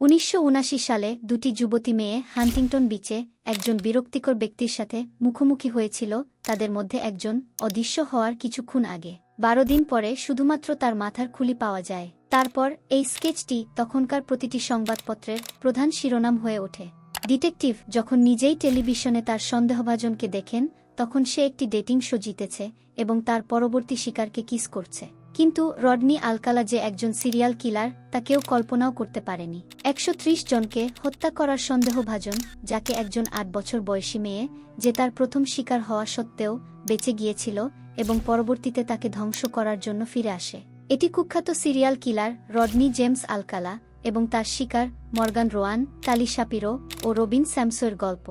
উনিশশো সালে দুটি যুবতী মেয়ে হান্টিংটন বিচে একজন বিরক্তিকর ব্যক্তির সাথে মুখোমুখি হয়েছিল, তাদের মধ্যে একজন অদৃশ্য হওয়ার কিছুক্ষণ আগে। বারো দিন পরে শুধুমাত্র তার মাথার খুলি পাওয়া যায়। তারপর এই স্কেচটি তখনকার প্রতিটি সংবাদপত্রের প্রধান শিরোনাম হয়ে ওঠে। ডিটেকটিভ যখন নিজেই টেলিভিশনে তার সন্দেহভাজনকে দেখেন, তখন সে একটি ডেটিং শো জিতেছে এবং তার পরবর্তী শিকারকে কিস করছে। কিন্তু রডনি আলকালা যে একজন সিরিয়াল কিলার, তা কেউ কল্পনাও করতে পারেনি। একশো ত্রিশ জনকে হত্যা করার সন্দেহভাজন, যাকে একজন আট বছর বয়সী মেয়ে, যে তার প্রথম শিকার হওয়া সত্ত্বেও বেঁচে গিয়েছিল এবং পরবর্তীতে তাকে ধ্বংস করার জন্য ফিরে আসে। এটি কুখ্যাত serial killer Rodney James Alcala এবং তার শিকার মর্গান রোয়ান, তালি শাপিরো ও রবিন স্যামসোয়ের গল্প।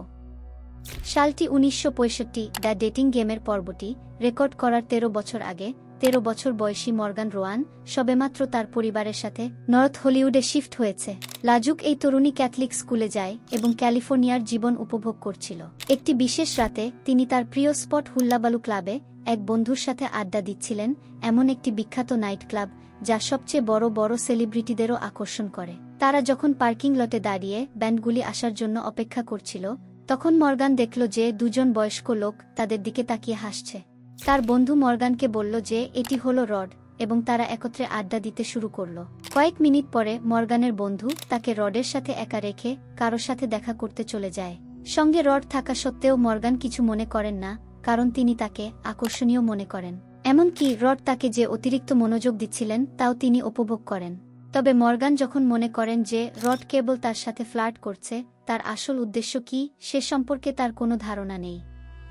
সালটি উনিশশো পঁয়ষট্টি দ্য ডেটিং গেমের পর্বটি রেকর্ড করার তেরো বছর আগে তেরো বছর বয়সী মর্গান রোয়ান সবেমাত্র তার পরিবারের সাথে নর্থ হলিউডে শিফট হয়েছে। লাজুক এই তরুণী ক্যাথলিক স্কুলে যায় এবং ক্যালিফোর্নিয়ার জীবন উপভোগ করছিল। একটি বিশেষ রাতে তিনি তার প্রিয় স্পট হুল্লাবালু ক্লাবে এক বন্ধুর সাথে আড্ডা দিচ্ছিলেন এমন একটি বিখ্যাত নাইট ক্লাব যা সবচেয়ে বড় বড় সেলিব্রিটিদেরও আকর্ষণ করে। তারা যখন পার্কিং লটে দাঁড়িয়ে ব্যান্ডগুলি আসার জন্য অপেক্ষা করছিল, তখন মর্গান দেখল যে দুজন বয়স্ক লোক তাদের দিকে তাকিয়ে হাসছে। তার বন্ধু মর্গানকে বলল যে এটি হলো রড, এবং তারা একত্রে আড্ডা দিতে শুরু করল। কয়েক মিনিট পরে মর্গানের বন্ধু তাকে রডের সাথে একা রেখে কারোর সাথে দেখা করতে চলে যায়। সঙ্গে রড থাকা সত্ত্বেও মর্গান কিছু মনে করেন না, কারণ তিনি তাকে আকর্ষণীয় মনে করেন। এমনকি রড তাকে যে অতিরিক্ত মনোযোগ দিচ্ছিলেন, তাও তিনি উপভোগ করেন। তবে মর্গান যখন মনে করেন যে রড কেবল তার সাথে ফ্লার্ট করছে, তার আসল উদ্দেশ্য কি, সে সম্পর্কে তার কোনো ধারণা নেই।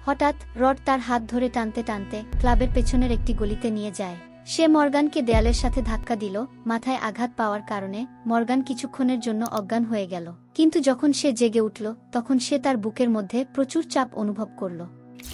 হঠাৎ রড তার হাত ধরে টানতে টানতে ক্লাবের পেছনের একটি গলিতে নিয়ে যায়। সে মর্গানকে দেয়ালের সাথে ধাক্কা দিল, মাথায় আঘাত পাওয়ার কারণে মর্গান কিছুক্ষণের জন্য অজ্ঞান হয়ে গেল। কিন্তু যখন সে জেগে উঠল, তখন সে তার বুকের মধ্যে প্রচুর চাপ অনুভব করল।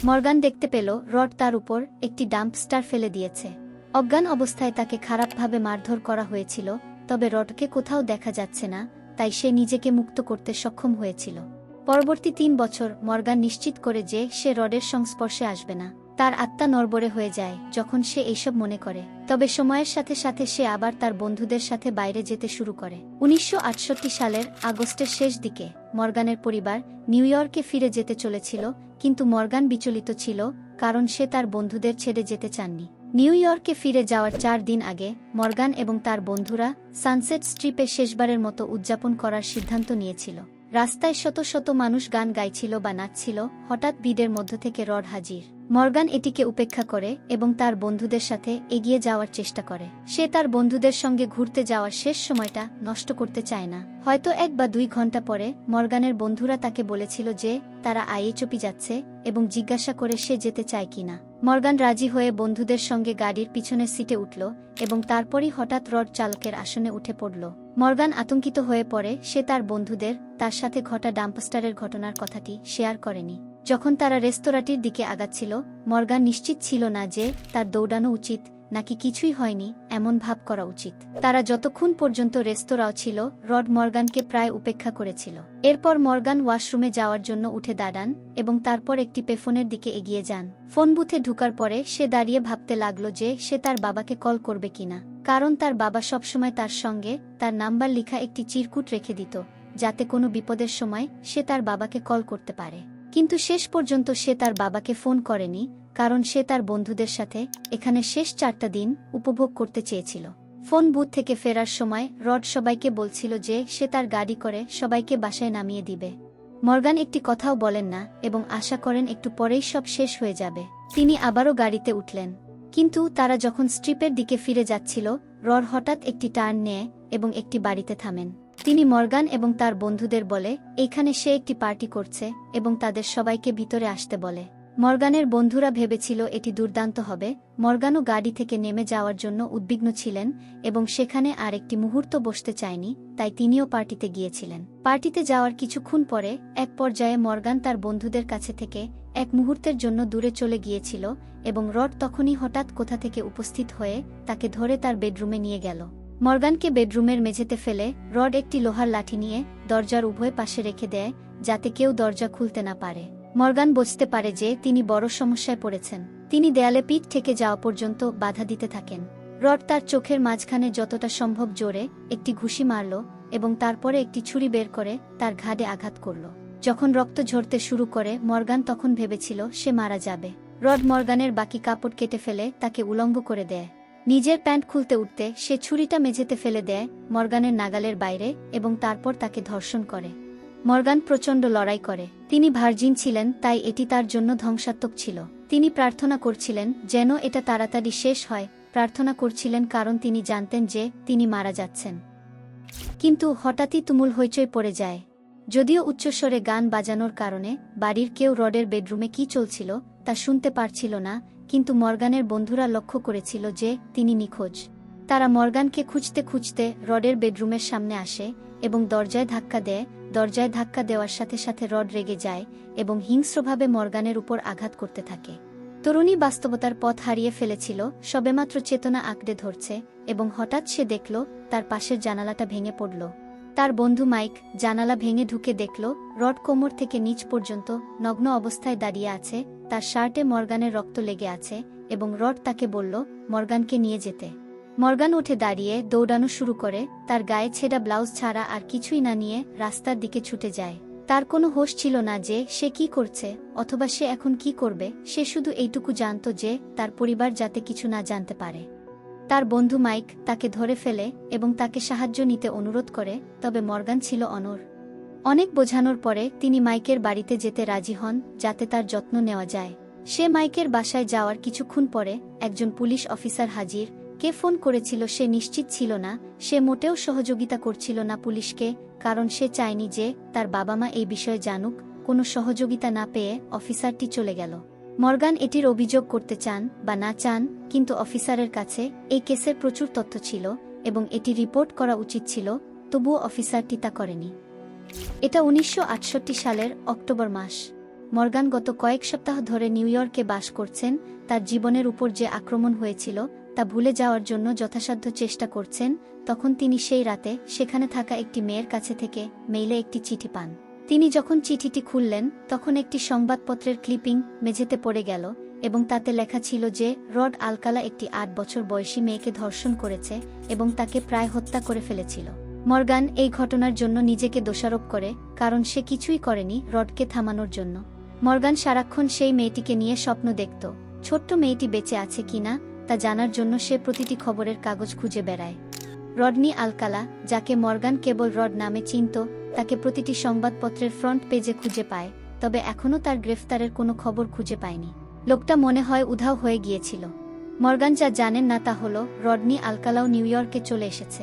মর্গান দেখতে পেল, রড তার উপর একটি ডাম্পস্টার ফেলে দিয়েছে। অজ্ঞান অবস্থায় তাকে খারাপভাবে মারধর করা হয়েছিল, তবে রডকে কোথাও দেখা যাচ্ছে না, তাই সে নিজেকে মুক্ত করতে সক্ষম হয়েছিল। পরবর্তী তিন বছর মর্গান নিশ্চিত করে যে সে রডের সংস্পর্শে আসবে না। তার আত্মা নরবরে হয়ে যায় যখন সে এইসব মনে করে। তবে সময়ের সাথে সাথে সে আবার তার বন্ধুদের সাথে বাইরে যেতে শুরু করে। উনিশশো আটষট্টি সালের আগস্টের শেষ দিকে মর্গানের পরিবার নিউ ইয়র্কে ফিরে যেতে চলেছিল, কিন্তু মর্গান বিচলিত ছিল কারণ সে তার বন্ধুদের ছেড়ে যেতে চাননি। নিউ ইয়র্কে ফিরে যাওয়ার চার দিন আগে মর্গান এবং তার বন্ধুরা সানসেট স্ট্রিপে শেষবারের মতো উদযাপন করার সিদ্ধান্ত নিয়েছিল। রাস্তায় শত শত মানুষ গান গাইছিল বা নাচছিল হঠাৎ ভিড়ের মধ্য থেকে রড হাজির। মর্গান এটিকে উপেক্ষা করে এবং তার বন্ধুদের সাথে এগিয়ে যাওয়ার চেষ্টা করে। সে তার বন্ধুদের সঙ্গে ঘুরতে যাওয়ার শেষ সময়টা নষ্ট করতে চায় না। হয়তো এক বা দুই ঘণ্টা পরে মর্গানের বন্ধুরা তাকে বলেছিল যে, তারা আইয়ে চপি যাচ্ছে এবং জিজ্ঞাসা করে সে যেতে চায় কিনা মর্গান রাজি হয়ে বন্ধুদের সঙ্গে গাড়ির পিছনের সিটে উঠল এবং তারপরই হঠাৎ রড চালকের আসনে উঠে পড়ল। মর্গান আতঙ্কিত হয়ে পড়ে, সে তার বন্ধুদের, তার সাথে ঘটা ডাম্পস্টারের ঘটনার কথাটি শেয়ার করেনি। যখন তারা রেস্তোরাঁটির দিকে আগাচ্ছিল, মর্গান নিশ্চিত ছিল না যে তার দৌড়ানো উচিত নাকি কিছুই হয়নি এমন ভাব করা উচিত। তারা যতক্ষণ পর্যন্ত রেস্তোরাঁও ছিল, রড মর্গানকে প্রায় উপেক্ষা করেছিল। এরপর মর্গান ওয়াশরুমে যাওয়ার জন্য উঠে দাঁড়ান এবং তারপর একটি পেফোনের দিকে এগিয়ে যান। ফোন বুথে ঢুকার পরে সে দাঁড়িয়ে ভাবতে লাগল যে সে তার বাবাকে কল করবে কিনা। কারণ তার বাবা সবসময় তার সঙ্গে তার নাম্বার লিখা একটি চিরকুট রেখে দিত, যাতে কোনো বিপদের সময় সে তার বাবাকে কল করতে পারে। কিন্তু শেষ পর্যন্ত সে তার বাবাকে ফোন করেনি, কারণ সে তার বন্ধুদের সাথে এখানে শেষ চারটা দিন উপভোগ করতে চেয়েছিল। ফোন বুথ থেকে ফেরার সময় রড সবাইকে বলছিল যে সে তার গাড়ি করে সবাইকে বাসায় নামিয়ে দিবে। মর্গান একটি কথাও বলেন না এবং আশা করেন একটু পরেই সব শেষ হয়ে যাবে। তিনি আবারও গাড়িতে উঠলেন। কিন্তু তারা যখন স্ট্রিপের দিকে ফিরে যাচ্ছিল, রড হঠাৎ একটি টার্ন নেয় এবং একটি বাড়িতে থামেন। তিনি মর্গান এবং তার বন্ধুদের বলে এইখানে সে একটি পার্টি করছে এবং তাদের সবাইকে ভিতরে আসতে বলে। মর্গানের বন্ধুরা ভেবেছিল এটি দুর্দান্ত হবে। মর্গানও গাড়ি থেকে নেমে যাওয়ার জন্য উদ্বিগ্ন ছিলেন এবং সেখানে আর একটি মুহূর্ত বসতে চায়নি, তাই তিনিও পার্টিতে গিয়েছিলেন। পার্টিতে যাওয়ার কিছুক্ষণ পরে এক পর্যায়ে মর্গান তার বন্ধুদের কাছে থেকে এক মুহূর্তের জন্য দূরে চলে গিয়েছিল এবং রড তখনই হঠাৎ কোথা থেকে উপস্থিত হয়ে তাকে ধরে তার বেডরুমে নিয়ে গেল। মর্গানকে বেডরুমের মেঝেতে ফেলে রড একটি লোহার লাঠি নিয়ে দরজার উভয় পাশে রেখে দেয়, যাতে কেউ দরজা খুলতে না পারে। মর্গান বুঝতে পারে যে তিনি বড় সমস্যায় পড়েছেন। তিনি দেয়ালে পিঠ থেকে যাওয়া পর্যন্ত বাধা দিতে থাকেন। রড তার চোখের মাঝখানে যতটা সম্ভব জোরে একটি ঘুষি মারল এবং তারপরে একটি ছুরি বের করে তার ঘাড়ে আঘাত করল। যখন রক্ত ঝরতে শুরু করে, মর্গান তখন ভেবেছিল সে মারা যাবে। রড মর্গানের বাকি কাপড় কেটে ফেলে তাকে উলঙ্গ করে দেয়। নিজের প্যান্ট খুলতে উঠতে সে ছুরিটা মেঝেতে ফেলে দেয় মর্গানের নাগালের বাইরে এবং তারপর তাকে ধর্ষণ করে। মর্গান প্রচণ্ড লড়াই করে। তিনি ভার্জিন ছিলেন, তাই এটি তার জন্য ধ্বংসাত্মক ছিল। তিনি প্রার্থনা করছিলেন যেন এটা তাড়াতাড়ি শেষ হয়, প্রার্থনা করছিলেন কারণ তিনি জানতেন যে তিনি মারা যাচ্ছেন। কিন্তু হঠাৎই তুমুল হইচই পড়ে যায়। যদিও উচ্চস্বরে গান বাজানোর কারণে বাড়ির কেউ রডের বেডরুমে কি চলছিল তা শুনতে পারছিল না কিন্তু মর্গানের বন্ধুরা লক্ষ্য করেছিল যে তিনি নিখোঁজ। তারা মর্গানকে খুঁজতে খুঁজতে রডের বেডরুমের সামনে আসে এবং দরজায় ধাক্কা দেয়, দরজায় ধাক্কা দেওয়ার সাথে সাথে রড রেগে যায় এবং হিংস্রভাবে মর্গানের উপর আঘাত করতে থাকে। তরুণী বাস্তবতার পথ হারিয়ে ফেলেছিল, সবেমাত্র চেতনা আঁকড়ে ধরছে এবং হঠাৎ সে দেখল, তার পাশের জানালাটা ভেঙে পড়ল। তার বন্ধু মাইক জানালা ভেঙে ঢুকে দেখল, রড কোমর থেকে নিচ পর্যন্ত নগ্ন অবস্থায় দাঁড়িয়ে আছে, তার শার্টে মর্গানের রক্ত লেগে আছে এবং রড তাকে বলল, মর্গানকে নিয়ে যেতে। মর্গান উঠে দাঁড়িয়ে দৌড়ানো শুরু করে, তার গায়ে ছেঁড়া ব্লাউজ ছাড়া আর কিছুই না নিয়ে রাস্তার দিকে ছুটে যায়। তার কোনো হোশ ছিল না যে সে কি করছে অথবা সে এখন কি করবে, সে শুধু এইটুকু জানত যে তার পরিবার যাতে কিছু না জানতে পারে। তার বন্ধু মাইক তাকে ধরে ফেলে এবং তাকে সাহায্য নিতে অনুরোধ করে, তবে মর্গান ছিল অনর অনেক বোঝানোর পরে তিনি মাইকের বাড়িতে যেতে রাজি হন, যাতে তার যত্ন নেওয়া যায়। সে মাইকের বাসায় যাওয়ার কিছুক্ষণ পরে একজন পুলিশ অফিসার হাজির, কে ফোন করেছিল সে নিশ্চিত ছিল না, সে মোটেও সহযোগিতা করছিল না পুলিশকে, কারণ সে চায়নি যে তার বাবা মা এই বিষয়ে জানুক, কোনো সহযোগিতা না পেয়ে অফিসারটি চলে গেল। মর্গান এটির অভিযোগ করতে চান বা না চান, কিন্তু অফিসারের কাছে এই কেসের প্রচুর তথ্য ছিল এবং এটি রিপোর্ট করা উচিত ছিল, তবুও অফিসারটি তা করেনি। এটা উনিশশো আটষট্টি সালের অক্টোবর মাস। মর্গান গত কয়েক সপ্তাহ ধরে নিউ ইয়র্কে বাস করছেন, তার জীবনের উপর যে আক্রমণ হয়েছিল, তা ভুলে যাওয়ার জন্য যথাসাধ্য চেষ্টা করছেন, তখন তিনি সেই রাতে সেখানে থাকা একটি মেয়ের কাছে থেকে মেইলে একটি চিঠি পান। তিনি যখন চিঠিটি খুললেন, তখন একটি সংবাদপত্রের ক্লিপিং মেঝেতে পড়ে গেল এবং তাতে লেখা ছিল যে, রড আলকালা একটি আট বছর বয়সী মেয়েকে ধর্ষণ করেছে এবং তাকে প্রায় হত্যা করে ফেলেছিল। মর্গান এই ঘটনার জন্য নিজেকে দোষারোপ করে, কারণ সে কিছুই করেনি রডকে থামানোর জন্য। মর্গান সারাক্ষণ সেই মেয়েটিকে নিয়ে স্বপ্ন দেখত, ছোট্ট মেয়েটি বেঁচে আছে কিনা তা জানার জন্য সে প্রতিটি খবরের কাগজ খুঁজে বেড়ায়। রডনি আলকালা, যাকে মর্গান কেবল রড নামে চিনত, তাকে প্রতিটি সংবাদপত্রের ফ্রন্ট পেজে খুঁজে পায়, তবে এখনও তার গ্রেফতারের কোনো খবর খুঁজে পায়নি। লোকটা মনে হয় উধাও হয়ে গিয়েছিল। মর্গান যা জানেন না তা হল, রডনি আলকালাও নিউ ইয়র্কে চলে এসেছে।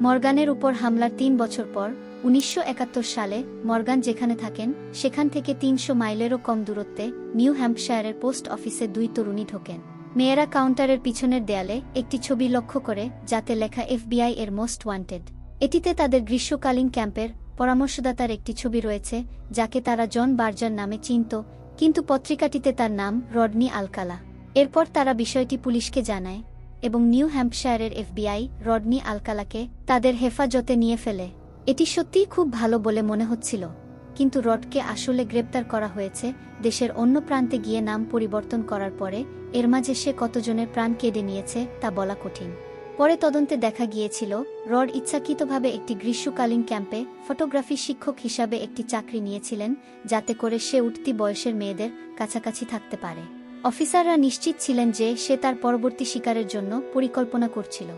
মর্গানের উপর হামলার তিন বছর পর, উনিশশো একাত্তর সালে মর্গান যেখানে থাকেন, সেখান থেকে তিনশো মাইলেরও কম দূরত্বে নিউ হ্যাম্পশায়ারের পোস্ট অফিসে দুই তরুণী ঢোকেন। মেয়েরা কাউন্টারের পিছনের দেয়ালে একটি ছবি লক্ষ্য করে, যাতে লেখা এফবিআই এর মোস্ট ওয়ান্টেড। এটিতে তাদের গ্রীষ্মকালীন ক্যাম্পের পরামর্শদাতার একটি ছবি রয়েছে, যাকে তারা জন বার্জার নামে চিনত, কিন্তু পত্রিকাটিতে তার নাম রডনি আলকালা। এরপর তারা বিষয়টি পুলিশকে জানায় এবং নিউ হ্যাম্পশায়ারের এফবিআই রডনি আলকালাকে তাদের হেফাজতে নিয়ে ফেলে। এটি সত্যিই খুব ভালো বলে মনে হচ্ছিল। কিন্তু রডকে আসলে গ্রেপ্তার করা হয়েছে দেশের অন্য প্রান্তে গিয়ে নাম পরিবর্তন করার পরে, এর মাঝে সে কতজনের প্রাণ কেড়ে নিয়েছে তা বলা কঠিন। পরে তদন্তে দেখা গিয়েছিল, রড ইচ্ছাকৃতভাবে একটি গ্রীষ্মকালীন ক্যাম্পে ফটোগ্রাফি শিক্ষক হিসাবে একটি চাকরি নিয়েছিলেন, যাতে করে সে উঠতি বয়সের মেয়েদের কাছাকাছি থাকতে পারে। অফিসাররা নিশ্চিত ছিলেন যে সে তার পরবর্তী শিকারের জন্য পরিকল্পনা করছিল।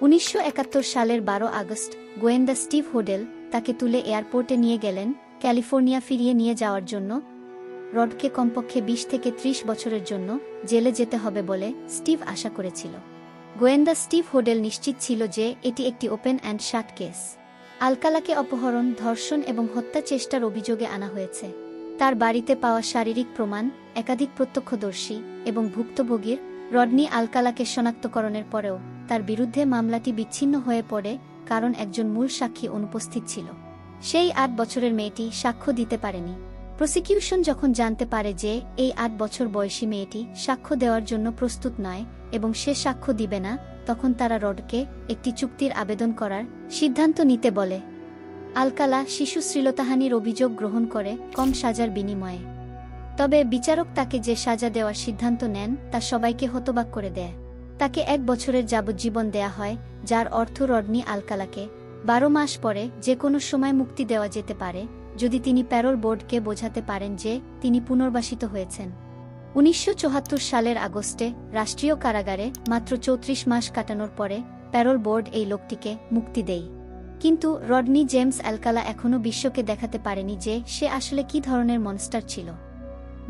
উনিশশো একাত্তর সালের বারো আগস্ট, গোয়েন্দা স্টিভ হোডেল তাকে তুলে এয়ারপোর্টে নিয়ে গেলেন ক্যালিফোর্নিয়া ফিরিয়ে নিয়ে যাওয়ার জন্য, রডকে কমপক্ষে ২০ থেকে ৩০ বছরের জন্য জেলে যেতে হবে বলে স্টিভ আশা করেছিল। গোয়েন্দা স্টিভ হোডেল নিশ্চিত ছিল যে এটি একটি ওপেন অ্যান্ড শাট কেস। আলকালাকে অপহরণ, ধর্ষণ এবং হত্যা চেষ্টার অভিযোগে আনা হয়েছে। তার বাড়িতে পাওয়া শারীরিক প্রমাণ, একাধিক প্রত্যক্ষদর্শী এবং ভুক্তভোগীর রডনি আলকালাকে শনাক্তকরণের পরেও তার বিরুদ্ধে মামলাটি বিচ্ছিন্ন হয়ে পড়ে কারণ একজন মূল সাক্ষী অনুপস্থিত ছিল। সেই আট বছরের মেয়েটি সাক্ষ্য দিতে পারেনি। প্রসিকিউশন যখন জানতে পারে যে এই আট বছর বয়সী মেয়েটি সাক্ষ্য দেওয়ার জন্য প্রস্তুত নয় এবং সে সাক্ষ্য দিবে না, তখন তারা রডকে একটি চুক্তির আবেদন করার সিদ্ধান্ত নিতে বলে। আলকালা শিশু শ্রীলতাহানির অভিযোগ গ্রহণ করে কম সাজার বিনিময়ে। তবে বিচারক তাকে যে সাজা দেওয়ার সিদ্ধান্ত নেন, তা সবাইকে হতবাক করে দেয়। তাকে এক বছরের যাবজ্জীবন দেয়া হয়, যার অর্থ রডনি আলকালাকে বারো মাস পরে যে কোনো সময় মুক্তি দেওয়া যেতে পারে, যদি তিনি প্যারোল বোর্ডকে বোঝাতে পারেন যে তিনি পুনর্বাসিত হয়েছেন। উনিশশো সালের আগস্টে রাষ্ট্রীয় কারাগারে মাত্র চৌত্রিশ মাস কাটানোর পরে প্যারোল বোর্ড এই লোকটিকে মুক্তি দেয়। কিন্তু রডনি জেমস অ্যালকালা এখনও বিশ্বকে দেখাতে পারেনি যে সে আসলে কি ধরনের মনস্টার ছিল।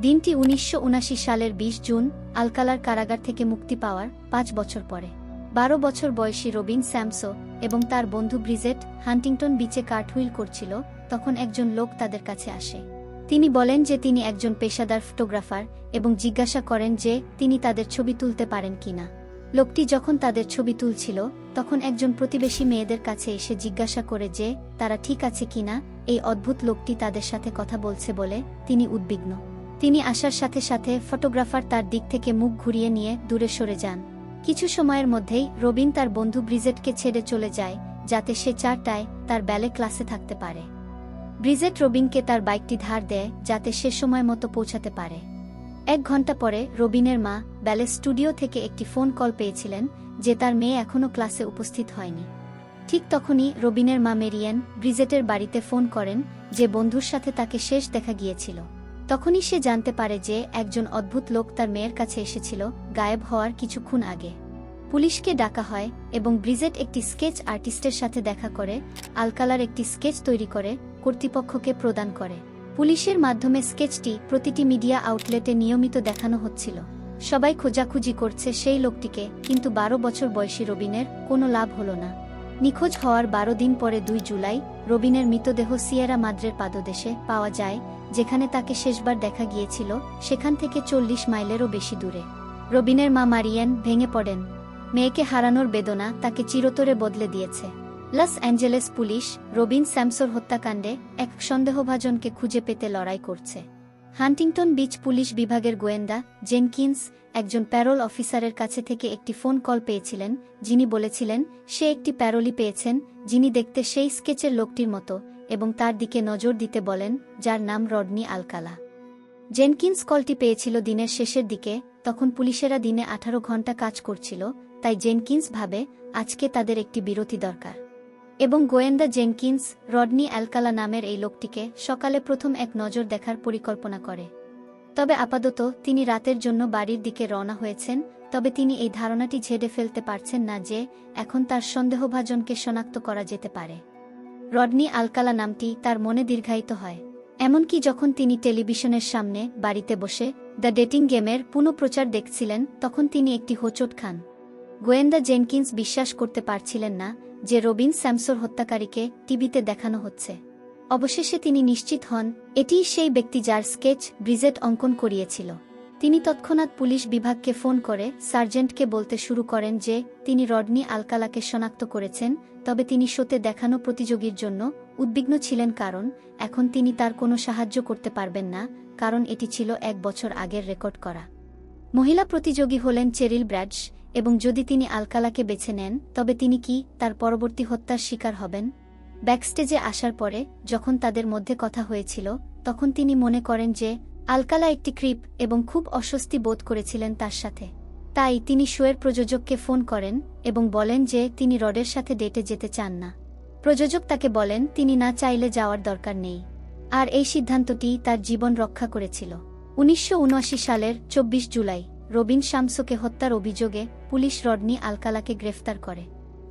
দিনটি উনিশশো সালের ২০ জুন আলকালার কারাগার থেকে মুক্তি পাওয়ার পাঁচ বছর পরে। বারো বছর বয়সী রবিন স্যামসো এবং তার বন্ধু ব্রিজেট হান্টিংটন বিচে কাঠহুইল করছিল, তখন একজন লোক তাদের কাছে আসে। তিনি বলেন যে তিনি একজন পেশাদার ফটোগ্রাফার এবং জিজ্ঞাসা করেন যে তিনি তাদের ছবি তুলতে পারেন কিনা লোকটি যখন তাদের ছবি তুলছিল, তখন একজন প্রতিবেশী মেয়েদের কাছে এসে জিজ্ঞাসা করে যে, তারা ঠিক আছে কিনা এই অদ্ভুত লোকটি তাদের সাথে কথা বলছে বলে তিনি উদ্বিগ্ন। তিনি আসার সাথে সাথে ফটোগ্রাফার তার দিক থেকে মুখ ঘুরিয়ে নিয়ে দূরে সরে যান। কিছু সময়ের মধ্যেই রবিন তার বন্ধু ব্রিজেটকে ছেড়ে চলে যায়, যাতে সে চারটায় তার ব্যালে ক্লাসে থাকতে পারে। ব্রিজেট রবিনকে তার বাইকটি ধার দেয়, যাতে সে সময় মতো পৌঁছাতে পারে। এক ঘণ্টা পরে রবিনের মা ব্যালে স্টুডিও থেকে একটি ফোন কল পেয়েছিলেন, যে তার মেয়ে এখনও ক্লাসে উপস্থিত হয়নি। ঠিক তখনই রবিনের মা মেরিয়ান ব্রিজেটের বাড়িতে ফোন করেন, যে বন্ধুর সাথে তাকে শেষ দেখা গিয়েছিল। তখনই সে জানতে পারে যে একজন অদ্ভুত লোক তার মেয়ের কাছে এসেছিল গায়েব হওয়ার কিছুক্ষণ আগে। পুলিশকে ডাকা হয় এবং ব্রিজেট একটি স্কেচ আর্টিস্টের সাথে দেখা করে, আলকালার একটি স্কেচ তৈরি করে, কর্তৃপক্ষকে প্রদান করে। পুলিশের মাধ্যমে স্কেচটি প্রতিটি মিডিয়া আউটলেটে নিয়মিত দেখানো হচ্ছিল। সবাই খোঁজাখুঁজি করছে সেই লোকটিকে, কিন্তু বারো বছর বয়সী রবিনের কোনো লাভ হল না। নিখোঁজ হওয়ার বারো দিন পরে দুই জুলাই, রবিনের মৃতদেহ সিয়েরা মাদ্রের পাদদেশে পাওয়া যায়, যেখানে তাকে শেষবার দেখা গিয়েছিল, সেখান থেকে চল্লিশ মাইলেরও বেশি দূরে। রবিনের মা মারিয়ান ভেঙে পড়েন। মেয়েকে হারানোর বেদনা তাকে চিরতরে বদলে দিয়েছে। লস অ্যাঞ্জেলেস পুলিশ, রবিন স্যামসোর হত্যাকাণ্ডে এক সন্দেহভাজনকে খুঁজে পেতে লড়াই করছে। হান্টিংটন বিচ পুলিশ বিভাগের গোয়েন্দা জেনকিন্স একজন প্যারোল অফিসারের কাছে থেকে একটি ফোন কল পেয়েছিলেন, যিনি বলেছিলেন, সে একটি প্যারোলি পেয়েছেন, যিনি দেখতে সেই স্কেচের লোকটির মতো, এবং তার দিকে নজর দিতে বলেন, যার নাম রডনি আলকালা। জেনকিন্স কলটি পেয়েছিল দিনের শেষের দিকে, তখন পুলিশেরা দিনে আঠারো ঘণ্টা কাজ করছিল, তাই জেনকিন্স ভাবে, আজকে তাদের একটি বিরতি দরকার। এবং গোয়েন্দা জেনকিন্স, রডনি অ্যালকালা নামের এই লোকটিকে সকালে প্রথম এক নজর দেখার পরিকল্পনা করে। তবে আপাতত তিনি রাতের জন্য বাড়ির দিকে রওনা হয়েছেন, তবে তিনি এই ধারণাটি ঝেড়ে ফেলতে পারছেন না যে এখন তার সন্দেহভাজনকে শনাক্ত করা যেতে পারে। রডনি আলকালা নামটি তার মনে দীর্ঘায়িত হয়। এমনকি যখন তিনি টেলিভিশনের সামনে বাড়িতে বসে দ্য ডেটিং গেমের পুনঃপ্রচার দেখছিলেন, তখন তিনি একটি হোচট খান। গোয়েন্দা জেনকিন্স বিশ্বাস করতে পারছিলেন না যে রবিন স্যামসোর হত্যাকারীকে টিভিতে দেখানো হচ্ছে। অবশেষে তিনি নিশ্চিত হন, এটিই সেই ব্যক্তি যার স্কেচ ব্রিজেট অঙ্কন করিয়েছিল। তিনি তৎক্ষণাৎ পুলিশ বিভাগকে ফোন করে সার্জেন্টকে বলতে শুরু করেন যে, তিনি রডনি আলকালাকে শনাক্ত করেছেন, তবে তিনি শোতে দেখানো প্রতিযোগীর জন্য উদ্বিগ্ন ছিলেন কারণ, এখন তিনি তার কোনো সাহায্য করতে পারবেন না, কারণ এটি ছিল এক বছর আগের রেকর্ড করা। মহিলা প্রতিযোগী হলেন চেরিল ব্র্যাডস এবং যদি তিনি আলকালাকে বেছে নেন, তবে তিনি কি তার পরবর্তী হত্যার শিকার হবেন? ব্যাকস্টেজে আসার পরে, যখন তাদের মধ্যে কথা হয়েছিল, তখন তিনি মনে করেন যে, আলকালা একটি ক্রিপ এবং খুব অস্বস্তি বোধ করেছিলেন তার সাথে। তাই তিনি শোয়ের প্রযোজককে ফোন করেন এবং বলেন যে, তিনি রডের সাথে ডেটে যেতে চান না। প্রযোজক তাকে বলেন, তিনি না চাইলে যাওয়ার দরকার নেই। আর এই সিদ্ধান্তটি তার জীবন রক্ষা করেছিল। উনিশশো উনআশি সালের ২৪ জুলাই, রবিন শামসোকে হত্যার অভিযোগে পুলিশ রডনি আলকালাকে গ্রেফতার করে।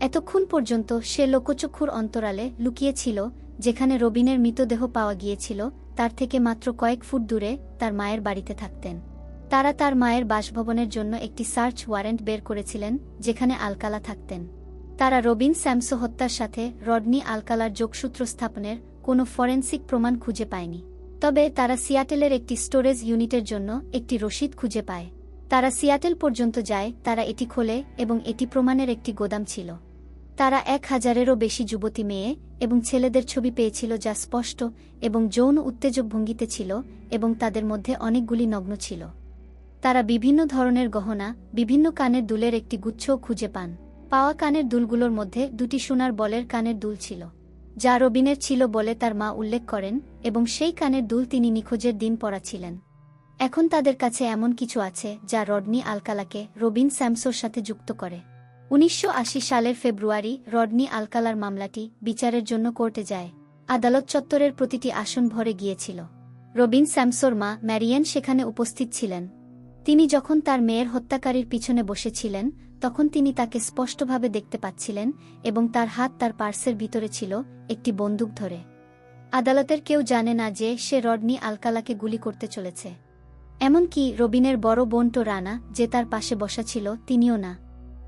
এতক্ষণ পর্যন্ত সে লোকচক্ষুর অন্তরালে লুকিয়েছিল, যেখানে রবিনের মৃতদেহ পাওয়া গিয়েছিল, তার থেকে মাত্র কয়েক ফুট দূরে তার মায়ের বাড়িতে থাকতেন। তারা তার মায়ের বাসভবনের জন্য একটি সার্চ ওয়ারেন্ট বের করেছিলেন, যেখানে আলকালা থাকতেন। তারা রবিন স্যামসো হত্যার সাথে রডনি আলকালার যোগসূত্র স্থাপনের কোনো ফরেন্সিক প্রমাণ খুঁজে পায়নি। তবে তারা সিয়াটেলের একটি স্টোরেজ ইউনিটের জন্য একটি রসিদ খুঁজে পায়। তারা সিয়াটেল পর্যন্ত যায়, তারা এটি খোলে এবং এটি প্রমাণের একটি গোদাম ছিল। তারা এক হাজারেরও বেশি যুবতী মেয়ে এবং ছেলেদের ছবি পেয়েছিল যা স্পষ্ট এবং যৌন উত্তেজক ভঙ্গিতে ছিল এবং তাদের মধ্যে অনেকগুলি নগ্ন ছিল। তারা বিভিন্ন ধরনের গহনা, বিভিন্ন কানের দুলের একটি গুচ্ছও খুঁজে পান। পাওয়া কানের দুলগুলোর মধ্যে দুটি সোনার বলের কানের দুল ছিল, যা রবিনের ছিল বলে তার মা উল্লেখ করেন এবং সেই কানের দুল তিনি নিখোঁজের দিন পড়াছিলেন এখন তাদের কাছে এমন কিছু আছে যা রডনি আলকালাকে রবিন স্যামসোর সাথে যুক্ত করে। উনিশশো আশি সালের ফেব্রুয়ারি রডনি আলকালার মামলাটি বিচারের জন্য কোর্টে যায়। আদালত চত্বরের প্রতিটি আসন ভরে গিয়েছিল। রবিন স্যামসোর মা ম্যারিয়ান সেখানে উপস্থিত ছিলেন। তিনি যখন তার মেয়ের হত্যাকারীর পিছনে বসেছিলেন, তখন তিনি তাকে স্পষ্টভাবে দেখতে পাচ্ছিলেন এবং তার হাত তার পার্সের ভিতরে ছিল একটি বন্দুক ধরে। আদালতের কেউ জানে না যে সে রডনি আলকালাকে গুলি করতে চলেছে। এমনকি রবিনের বড় বোনটো রানা, যে তার পাশে বসা ছিল, তিনিও না।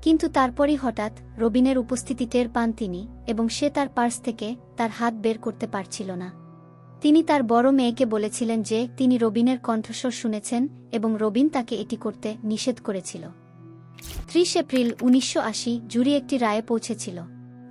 কিন্তু তারপরই হঠাৎ রবিনের উপস্থিতি টের পান তিনি এবং সে তার পার্স থেকে তার হাত বের করতে পারছিল না। তিনি তার বড় মেয়েকে বলেছিলেন যে তিনি রবিনের কণ্ঠস্বর শুনেছেন এবং রবিন তাকে এটি করতে নিষেধ করেছিল। ত্রিশ এপ্রিল উনিশশো আশি জুরি একটি রায়ে পৌঁছেছিল।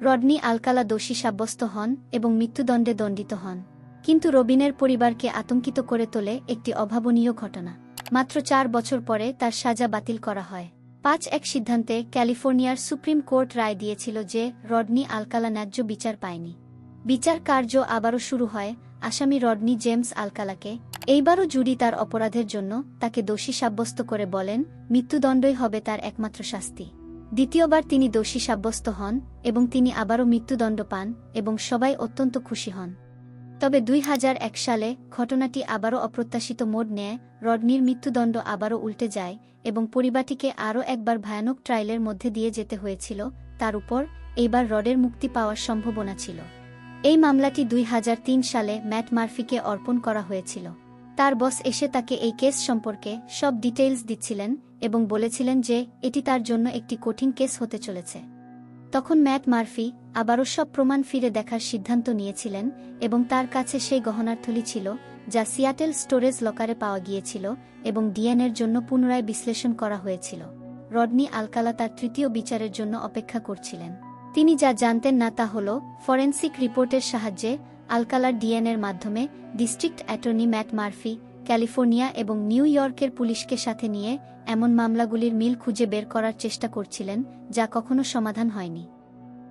রডনি আলকালা দোষী সাব্যস্ত হন এবং মৃত্যুদণ্ডে দণ্ডিত হন। কিন্তু রবিনের পরিবারকে আতঙ্কিত করে তোলে একটি অভাবনীয় ঘটনা। মাত্র চার বছর পরে তার সাজা বাতিল করা হয়। পাঁচ এক সিদ্ধান্তে ক্যালিফোর্নিয়ার সুপ্রিম কোর্ট রায় দিয়েছিল যে রডনি আলকালা ন্যায্য বিচার পায়নি। বিচার কার্য আবারও শুরু হয় আসামি রডনি জেমস আলকালাকে। এইবারও জুরি তার অপরাধের জন্য তাকে দোষী সাব্যস্ত করে বলেন, মৃত্যুদণ্ডই হবে তার একমাত্র শাস্তি। দ্বিতীয়বার তিনি দোষী সাব্যস্ত হন এবং তিনি আবারও মৃত্যুদণ্ড পান এবং সবাই অত্যন্ত খুশি হন। তবে দুই হাজার এক সালে ঘটনাটি আবারও অপ্রত্যাশিত মোড় নেয়, রডনির মৃত্যুদণ্ড আবারও উল্টে যায় এবং পরিবারটিকে আরও একবার ভয়ানক ট্রায়ালের মধ্যে দিয়ে যেতে হয়েছিল, তার উপর এইবার রডের মুক্তি পাওয়ার সম্ভাবনা ছিল। এই মামলাটি দুই হাজার তিন সালে ম্যাট মার্ফিকে অর্পণ করা হয়েছিল। তার বস এসে তাকে এই কেস সম্পর্কে সব ডিটেইলস দিচ্ছিলেন এবং বলেছিলেন যে এটি তার জন্য একটি কঠিন কেস হতে চলেছে। তখন ম্যাট মার্ফি আবারও সব প্রমাণ ফিরে দেখার সিদ্ধান্ত নিয়েছিলেন এবং তার কাছে সেই গহনার থলি ছিল যা সিয়াটেল স্টোরেজ লকারে পাওয়া গিয়েছিল এবং ডিএনএর জন্য পুনরায় বিশ্লেষণ করা হয়েছিল। রডনি আলকালা তার তৃতীয় বিচারের জন্য অপেক্ষা করছিলেন। তিনি যা জানতেন না তা হল, ফরেন্সিক রিপোর্টের সাহায্যে আলকালার ডিএনএর মাধ্যমে district attorney Matt Murphy, California এবং নিউ ইয়র্কের পুলিশকে সাথে নিয়ে এমন মামলাগুলির মিল খুঁজে বের করার চেষ্টা করছিলেন, যা কখনো সমাধান হয়নি।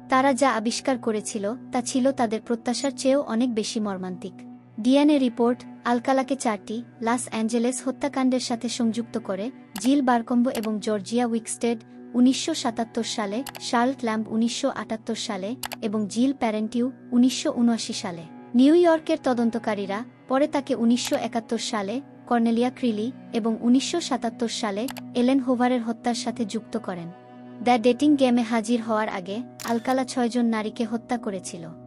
তারা যা আবিষ্কার করেছিল তা ছিল তাদের প্রত্যাশার চেয়েও অনেক বেশি মর্মান্তিক। ডিএনএ রিপোর্ট, আলকালাকে চারটি, লাস অ্যাঞ্জেলেস হত্যাকাণ্ডের সাথে সংযুক্ত করে, জিল বারকম্ব এবং জর্জিয়া উইকস্টেড, উনিশশো সাতাত্তর সালে, শার্লট ল্যাম্প উনিশশো সালে এবং জিল প্যারেন্টিউ উনিশশো উনআশি সালে। নিউ ইয়র্কের তদন্তকারীরা পরে তাকে উনিশশো একাত্তর সালে কর্নেলিয়া ক্রিলি এবং উনিশশো সাতাত্তর সালে এলেন হোভারের হত্যার সাথে যুক্ত করেন। দ্য ডেটিং গেমে হাজির হওয়ার আগে আলকালা ছয়জন নারীকে হত্যা করেছিল।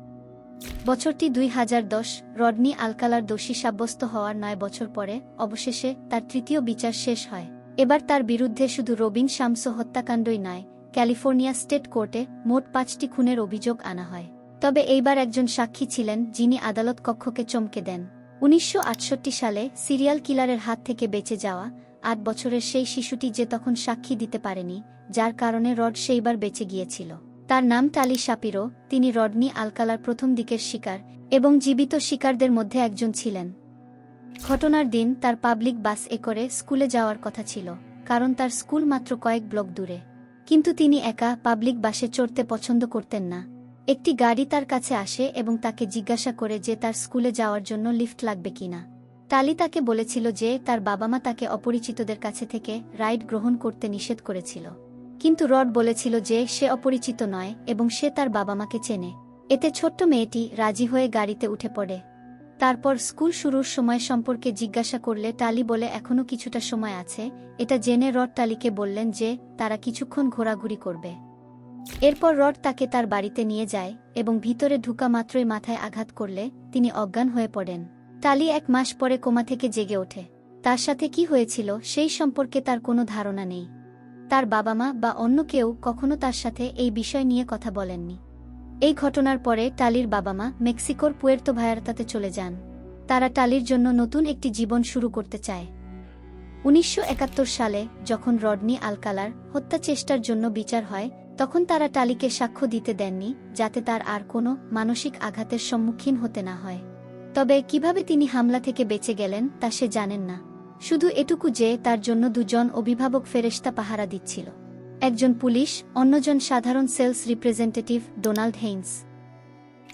বছরটি দুই হাজার দশ, রডনি আলকালার দোষী সাব্যস্ত হওয়ার নয় বছর পরে, অবশেষে তার তৃতীয় বিচার শেষ হয়। এবার তার বিরুদ্ধে শুধু রবিন শামসো হত্যাকাণ্ডই নয়, ক্যালিফোর্নিয়া স্টেট কোর্টে মোট পাঁচটি খুনের অভিযোগ আনা হয়। তবে এইবার একজন সাক্ষী ছিলেন যিনি আদালত কক্ষকে চমকে দেন। উনিশশো আটষট্টি সালে সিরিয়াল কিলারের হাত থেকে বেঁচে যাওয়া আট বছরের সেই শিশুটি যে তখন সাক্ষী দিতে পারেনি, যার কারণে রড সেইবার বেঁচে গিয়েছিল। তার নাম টালি শাপিরো, তিনি রডনি আলকালার প্রথম দিকের শিকার এবং জীবিত শিকারদের মধ্যে একজন ছিলেন। ঘটনার দিন তার পাবলিক বাস এ করে স্কুলে যাওয়ার কথা ছিল, কারণ তার স্কুল মাত্র কয়েক ব্লক দূরে। কিন্তু তিনি একা পাবলিক বাসে চড়তে পছন্দ করতেন না। একটি গাড়ি তার কাছে আসে এবং তাকে জিজ্ঞাসা করে যে তার স্কুলে যাওয়ার জন্য লিফট লাগবে কিনা টালি তাকে বলেছিল যে তার বাবা মা তাকে অপরিচিতদের কাছে থেকে রাইড গ্রহণ করতে নিষেধ করেছিল। কিন্তু রড বলেছিল যে সে অপরিচিত নয় এবং সে তার বাবা মাকে চেনে। এতে ছোট্ট মেয়েটি রাজি হয়ে গাড়িতে উঠে পড়ে। তারপর স্কুল শুরুর সময় সম্পর্কে জিজ্ঞাসা করলে টালি বলে এখনও কিছুটা সময় আছে। এটা জেনে রড টালিকে বললেন যে তারা কিছুক্ষণ ঘোরাঘুরি করবে। এরপর রড তাকে তার বাড়িতে নিয়ে যায় এবং ভিতরে ঢুকা মাত্রই মাথায় আঘাত করলে তিনি অজ্ঞান হয়ে পড়েন। টালি এক মাস পরে কোমা থেকে জেগে ওঠে। তার সাথে কি হয়েছিল সেই সম্পর্কে তার কোনো ধারণা নেই। তার বাবা মা বা অন্য কেউ কখনো তার সাথে এই বিষয় নিয়ে কথা বলেননি। এই ঘটনার পরে টালির বাবা মা মেক্সিকোর পুয়ের্তো ভায়ারতাতে চলে যান। তারা টালির জন্য নতুন একটি জীবন শুরু করতে চায়। উনিশশো একাত্তর সালে যখন রডনি আলকালার হত্যা চেষ্টার জন্য বিচার হয়, তখন তারা টালিকে সাক্ষ্য দিতে দেননি, যাতে তার আর কোনো মানসিক আঘাতের সম্মুখীন হতে না হয়। তবে কীভাবে তিনি হামলা থেকে বেঁচে গেলেন তা সে জানেন না। শুধু এটুকু যে তার জন্য দুজন অভিভাবক ফেরেস্তা পাহারা দিচ্ছিল। একজন পুলিশ, অন্যজন সাধারণ সেলস রিপ্রেজেন্টেটিভ ডোনাল্ড হেইন্স।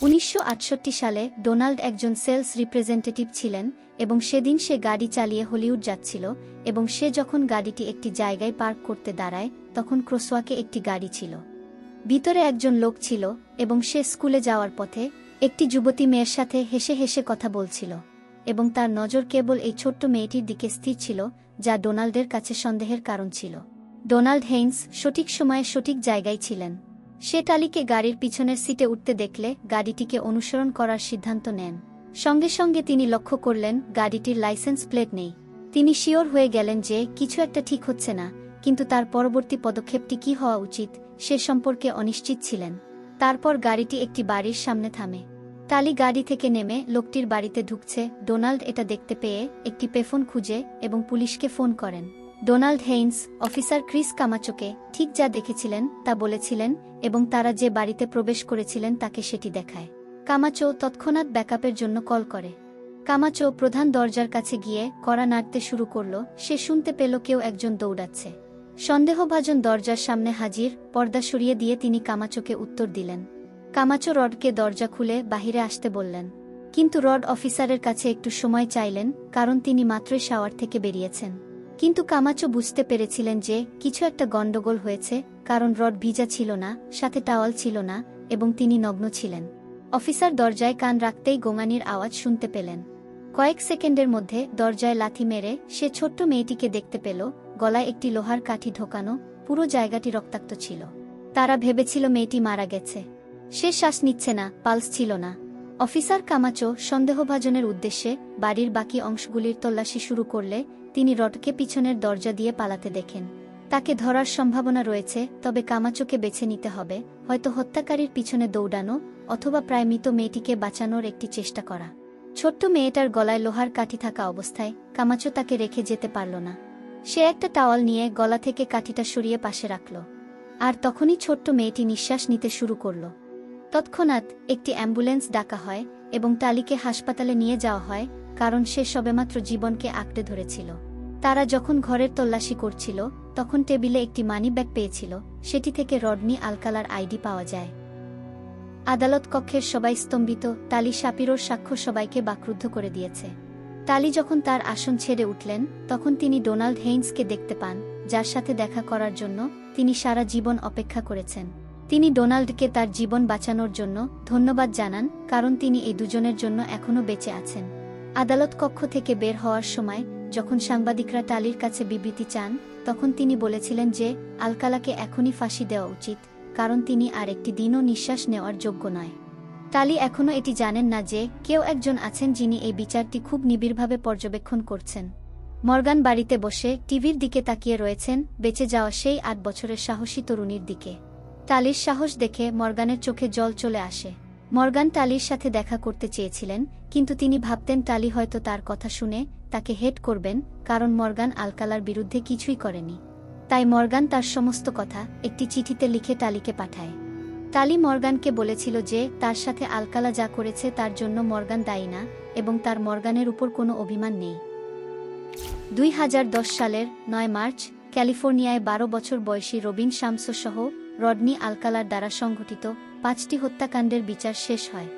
উনিশশো আটষট্টি সালে ডোনাল্ড একজন সেলস রিপ্রেজেন্টেটিভ ছিলেন এবং সেদিন সে গাড়ি চালিয়ে হলিউড যাচ্ছিল এবং সে যখন গাড়িটি একটি জায়গায় পার্ক করতে দাঁড়ায়, তখন ক্রোসোয়াকে একটি গাড়ি ছিল। ভিতরে একজন লোক ছিল এবং সে স্কুলে যাওয়ার পথে একটি যুবতী মেয়ের সাথে হেসে হেসে কথা বলছিল। এবং তার নজর কেবল এই ছোট্ট মেয়েটির দিকে স্থির ছিল, যা ডোনাল্ডের কাছে সন্দেহের কারণ ছিল। ডোনাল্ড হেইন্স সঠিক সময়ে সঠিক জায়গায় ছিলেন। সে টালিকে গাড়ির পিছনের সিটে উঠতে দেখলে গাড়িটিকে অনুসরণ করার সিদ্ধান্ত নেন। সঙ্গে সঙ্গে তিনি লক্ষ্য করলেন, গাড়িটির লাইসেন্স প্লেট নেই। তিনি শিওর হয়ে গেলেন যে কিছু একটা ঠিক হচ্ছে না, কিন্তু তার পরবর্তী পদক্ষেপটি কি হওয়া উচিত, সে সম্পর্কে অনিশ্চিত ছিলেন। তারপর গাড়িটি একটি বাড়ির সামনে থামে। টালি গাড়ি থেকে নেমে লোকটির বাড়িতে ঢুকছে। ডোনাল্ড এটা দেখতে পেয়ে একটি পেফোন খুঁজে এবং পুলিশকে ফোন করেন। ডোনাল্ড হেইন্স, অফিসার ক্রিস কামাচোকে ঠিক যা দেখেছিলেন তা বলেছিলেন এবং তারা যে বাড়িতে প্রবেশ করেছিলেন তাকে সেটি দেখায়। কামাচো তৎক্ষণাৎ ব্যাকআপের জন্য কল করে। কামাচো প্রধান দরজার কাছে গিয়ে কড়া নাড়তে শুরু করল। সে শুনতে পেল কেউ একজন দৌড়াচ্ছে। সন্দেহভাজন দরজার সামনে হাজির, পর্দা সরিয়ে দিয়ে তিনি কামাচোকে উত্তর দিলেন। কামাচো রডকে দরজা খুলে বাহিরে আসতে বললেন। কিন্তু রড অফিসারের কাছে একটু সময় চাইলেন, কারণ তিনি মাত্রই শাওয়ার থেকে বেরিয়েছেন। কিন্তু কামাচো বুঝতে পেরেছিলেন যে কিছু একটা গণ্ডগোল হয়েছে, কারণ রড ভিজা ছিল না, সাথে টাওয়াল ছিল না, এবং তিনি নগ্ন ছিলেন। অফিসার দরজায় কান রাখতেই গোঙানির আওয়াজ শুনতে পেলেন। কয়েক সেকেন্ডের মধ্যে দরজায় লাথি মেরে সে ছোট্ট মেয়েটিকে দেখতে পেল, গলায় একটি লোহার কাঠি ঢোকানো, পুরো জায়গাটি রক্তাক্ত ছিল। তারা ভেবেছিল মেয়েটি মারা গেছে। সে শ্বাস নিচ্ছে না, পালস ছিল না। অফিসার কামাচো সন্দেহভাজনের উদ্দেশ্যে বাড়ির বাকি অংশগুলির তল্লাশি শুরু করলে তিনি রডকে পিছনের দরজা দিয়ে পালাতে দেখেন। তাকে ধরার সম্ভাবনা রয়েছে, তবে কামাচোকে বেছে নিতে হবে, হয়তো হত্যাকারীর পিছনে দৌড়ানো অথবা প্রায় মৃত মেয়েটিকে বাঁচানোর একটি চেষ্টা করা। ছোট্ট মেয়েটার গলায় লোহার কাঠি থাকা অবস্থায় কামাচো তাকে রেখে যেতে পারল না। সে একটা টাওয়াল নিয়ে গলা থেকে কাঠিটা সরিয়ে পাশে রাখল। আর তখনই ছোট্ট মেয়েটি নিঃশ্বাস নিতে শুরু করল। তৎক্ষণাৎ একটি অ্যাম্বুলেন্স ডাকা হয় এবং টালিকে হাসপাতালে নিয়ে যাওয়া হয়, কারণ সে সবেমাত্র জীবনকে আঁকড়ে ধরেছিল। তারা যখন ঘরের তল্লাশি করছিল, তখন টেবিলে একটি মানি ব্যাগ পেয়েছিল, সেটি থেকে রডনি আলকালার আইডি পাওয়া যায়। আদালত কক্ষের সবাই স্তম্ভিত তালি সাপিরোর সাক্ষ্য সবাইকে বাকরুদ্ধ করে দিয়েছে। তালি যখন তার আসন ছেড়ে উঠলেন, তখন তিনি ডোনাল্ড হেইন্সকে দেখতে পান, যার সাথে দেখা করার জন্য তিনি সারা জীবন অপেক্ষা করেছেন। তিনি ডোনাল্ডকে তার জীবন বাঁচানোর জন্য ধন্যবাদ জানান, কারণ তিনি এই দুজনের জন্য এখনও বেঁচে আছেন। আদালত কক্ষ থেকে বের হওয়ার সময় যখন সাংবাদিকরা টালির কাছে বিবৃতি চান, তখন তিনি বলেছিলেন যে, আলকালাকে এখনই ফাঁসি দেওয়া উচিত, কারণ তিনি আর একটি দিনও নিঃশ্বাস নেওয়ার যোগ্য নয়। টালি এখনও এটি জানেন না যে, কেউ একজন আছেন যিনি এই বিচারটি খুব নিবিড়ভাবে পর্যবেক্ষণ করছেন। মর্গান বাড়িতে বসে টিভির দিকে তাকিয়ে রয়েছেন, বেঁচে যাওয়া সেই আট বছরের সাহসী তরুণীর দিকে। টালির সাহস দেখে মর্গানের চোখে জল চলে আসে। মর্গান টালির সাথে দেখা করতে চেয়েছিলেন, কিন্তু তিনি ভাবতেন টালি হয়তো তার কথা শুনে তাকে হেড করবেন, কারণ মর্গান আলকালার বিরুদ্ধে কিছুই করেনি। তাই মর্গান তার সমস্ত কথা একটি চিঠিতে লিখে টালিকে পাঠায়। টালি মর্গানকে বলেছিল যে তার সাথে আলকালা যা করেছে তার জন্য মর্গান দায়ী না এবং তার মর্গানের উপর কোনো অভিমান নেই। দুই হাজার দশ সালের নয় মার্চ ক্যালিফোর্নিয়ায় বারো বছর বয়সী রবিন শামসো সহ রডনি আলকালার দ্বারা সংঘটিত পাঁচটি হত্যাকাণ্ডের বিচার শেষ হয়।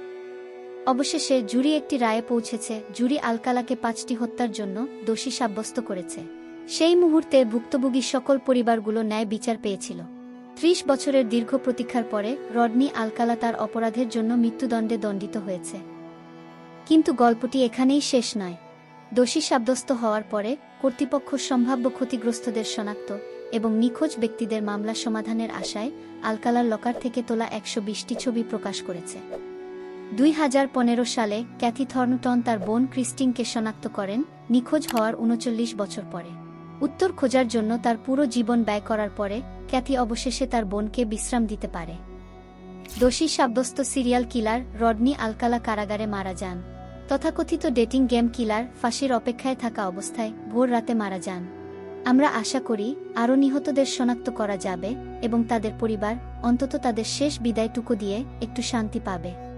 অবশেষে জুরি একটি রায়ে পৌঁছেছে, জুরি আলকালাকে পাঁচটি হত্যার জন্য দোষী সাব্যস্ত করেছে। সেই মুহূর্তে ভুক্তভোগী সকল পরিবারগুলো ন্যায় বিচার পেয়েছিল। ত্রিশ বছরের দীর্ঘ প্রতীক্ষার পরে রডনি আলকালা তার অপরাধের জন্য মৃত্যুদণ্ডে দণ্ডিত হয়েছে। কিন্তু গল্পটি এখানেই শেষ নয়। দোষী সাব্যস্ত হওয়ার পরে কর্তৃপক্ষ সম্ভাব্য ক্ষতিগ্রস্তদের শনাক্ত এবং নিখোঁজ ব্যক্তিদের মামলা সমাধানের আশায় আলকালার লকার থেকে তোলা একশো বিশটি ছবি প্রকাশ করেছে। দুই হাজার পনেরো সালে ক্যাথি থর্নটন তার বোন ক্রিস্টিনকে শনাক্ত করেন নিখোঁজ হওয়ার উনচল্লিশ বছর পরে। উত্তর খোঁজার জন্য তার পুরো জীবন ব্যয় করার পরে ক্যাথি অবশেষে তার বোনকে বিশ্রাম দিতে পারে। দোষী সাব্যস্ত সিরিয়াল কিলার রডনি আলকালা কারাগারে মারা যান। তথাকথিত ডেটিং গেম কিলার ফাঁসির অপেক্ষায় থাকা অবস্থায় ভোর রাতে মারা যান। আমরা আশা করি, আরও নিহতদের শনাক্ত করা যাবে এবং তাদের পরিবার অন্তত তাদের শেষ বিদায়টুকু দিয়ে একটু শান্তি পাবে।